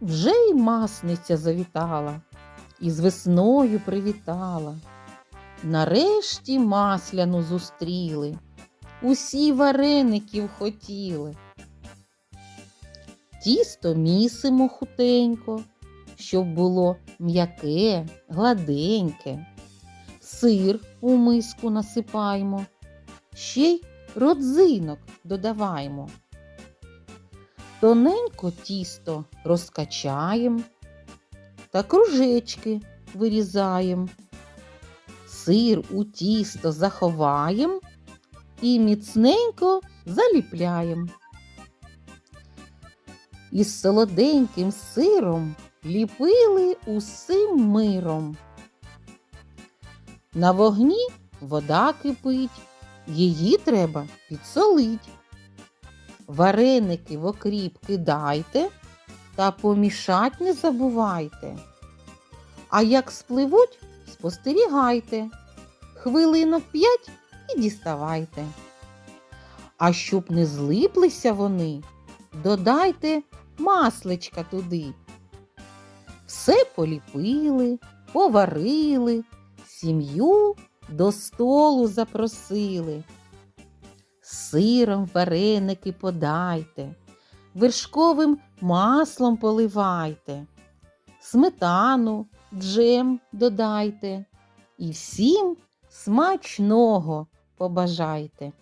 вже й масниця завітала, і з весною привітала. Нарешті масляну зустріли, усі вареників хотіли. Тісто місимо хутенько, щоб було м'яке, гладеньке. Сир у миску насипаємо, ще й родзинок додаваємо. Тоненько тісто розкачаємо та кружечки вирізаємо. Сир у тісто заховаємо і міцненько заліпляємо. Із солоденьким сиром ліпили усім миром. На вогні вода кипить, її треба підсолить. Вареники в окріп кидайте та помішать не забувайте. А як спливуть, спостерігайте. Хвилинок п'ять і діставайте. А щоб не злиплися вони, додайте масличка туди. Все поліпили, поварили, сім'ю до столу запросили. Сиром вареники подайте, вершковим маслом поливайте, сметану, джем додайте і всім смачного побажайте.